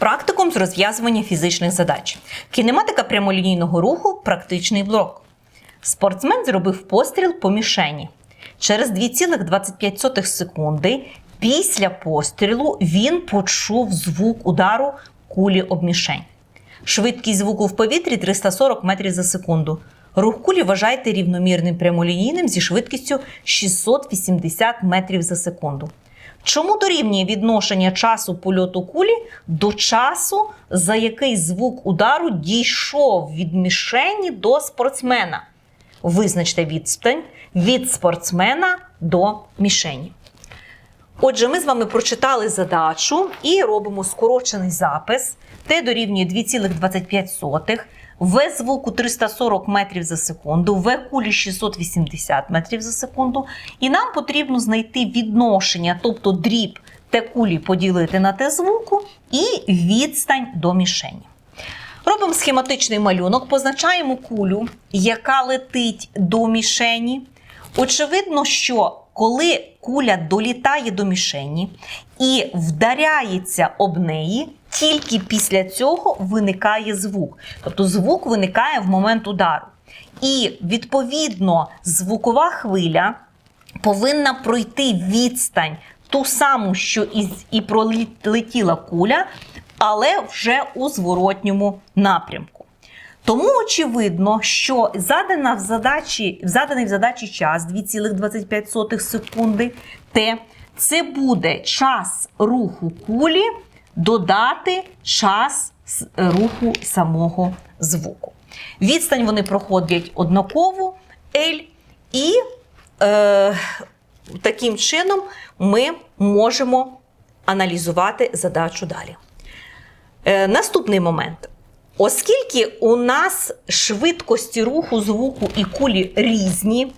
Практикум з розв'язування фізичних задач. Кінематика прямолінійного руху практичний блок. Спортсмен зробив постріл по мішені. Через 2,25 секунди після пострілу він почув звук удару кулі об мішень. Швидкість звуку в повітрі 340 метрів за секунду. Рух кулі вважайте рівномірним прямолінійним зі швидкістю 680 метрів за секунду. Чому дорівнює відношення часу польоту кулі до часу, за який звук удару дійшов від мішені до спортсмена? Визначте відстань від спортсмена до мішені. Отже, ми з вами прочитали задачу і робимо скорочений запис. Т дорівнює 2,25, В звуку 340 метрів за секунду, В кулі 680 метрів за секунду. І нам потрібно знайти відношення, тобто дріб Т кулі поділити на Т звуку і відстань до мішені. Робимо схематичний малюнок, позначаємо кулю, яка летить до мішені. Очевидно, що коли куля долітає до мішені і вдаряється об неї, тільки після цього виникає звук. Тобто звук виникає в момент удару. І відповідно звукова хвиля повинна пройти відстань ту саму, що і, пролетіла куля, але вже у зворотньому напрямку. Тому очевидно, що задана в задачі, заданий в задачі час 2,25 секунди Т, це буде час руху кулі додати час руху самого звуку. Відстань вони проходять однаково L, і е, таким чином ми можемо аналізувати задачу далі. Е, наступний момент. Оскільки у нас швидкості руху звуку і кулі різні,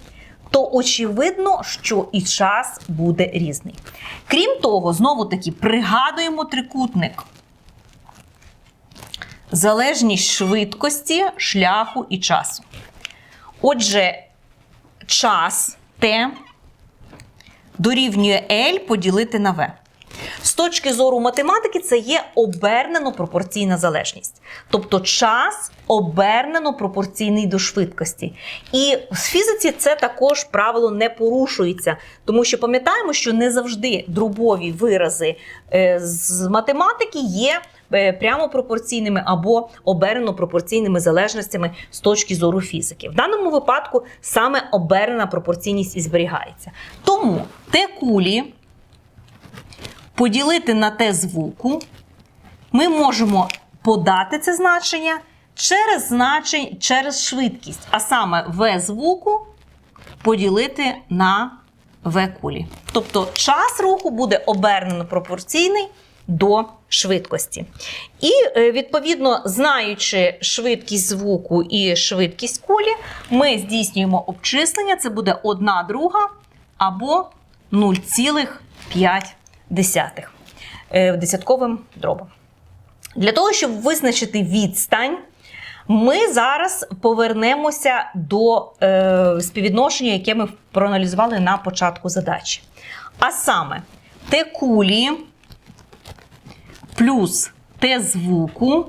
то очевидно, що і час буде різний. Крім того, знову таки пригадуємо трикутник. Залежність швидкості, шляху і часу. Отже, час Т дорівнює L поділити на V. З точки зору математики, це є обернено пропорційна залежність. Тобто час обернено пропорційний до швидкості. І в фізиці це також правило не порушується, тому що пам'ятаємо, що не завжди дробові вирази е, з математики є е, прямо пропорційними або обернено пропорційними залежностями з точки зору фізики. В даному випадку саме обернена пропорційність і зберігається. Тому те кулі поділити на те звуку, ми можемо подати це значення через значень, через швидкість, а саме В звуку поділити на В кулі. Тобто час руху буде обернено пропорційний до швидкості. І, е, відповідно, знаючи швидкість звуку і швидкість кулі, ми здійснюємо обчислення, це буде 1 друга або 0,5 десятих е, десятковим дробом. Для того, щоб визначити відстань, ми зараз повернемося до е, співвідношення, яке ми проаналізували на початку задачі. А саме, Т кулі плюс Т звуку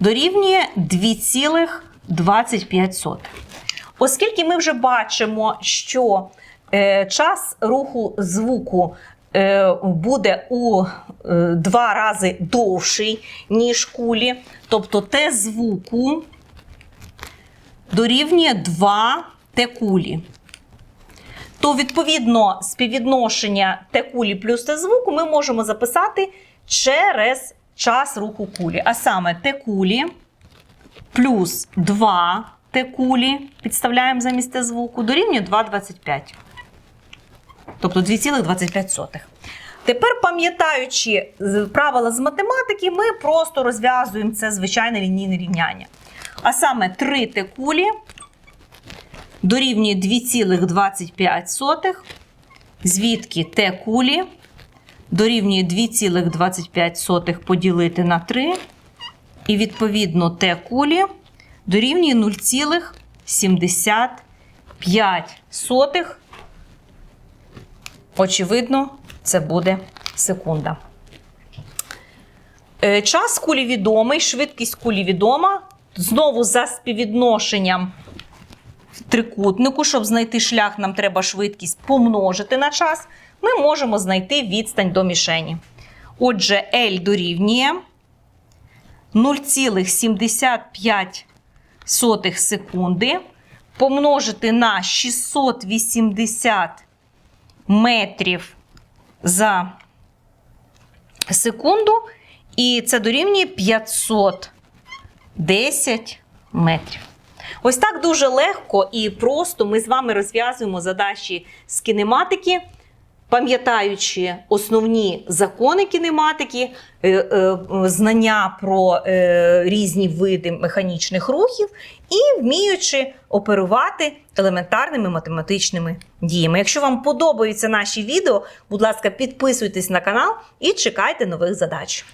дорівнює 2,25. Оскільки ми вже бачимо, що е, час руху звуку буде у е, два рази довший, ніж кулі, тобто Т звуку дорівнює 2 Т кулі. То, відповідно, співвідношення Т кулі плюс Т звуку ми можемо записати через час руху кулі. А саме Т кулі плюс 2 Т кулі, підставляємо замість Т звуку, дорівнює 2,25. Тобто 2,25. Тепер, пам'ятаючи правила з математики, ми просто розв'язуємо це звичайне лінійне рівняння. А саме 3 Т кулі дорівнює 2,25, звідки Т кулі дорівнює 2,25 поділити на 3, і відповідно Т кулі дорівнює 0,75. Очевидно, це буде секунда. Е, Час кулі відомий, швидкість кулі відома. Знову за співвідношенням трикутнику, щоб знайти шлях, нам треба швидкість помножити на час. Ми можемо знайти відстань до мішені. Отже, L дорівнює 0,75 секунди помножити на 680 метрів за секунду, і це дорівнює 510 метрів. Ось так дуже легко і просто ми з вами розв'язуємо задачі з кінематики, пам'ятаючи основні закони кінематики, е, е, знання про е, різні види механічних рухів і вміючи оперувати елементарними математичними діями. Якщо вам подобаються наші відео, будь ласка, підписуйтесь на канал і чекайте нових задач.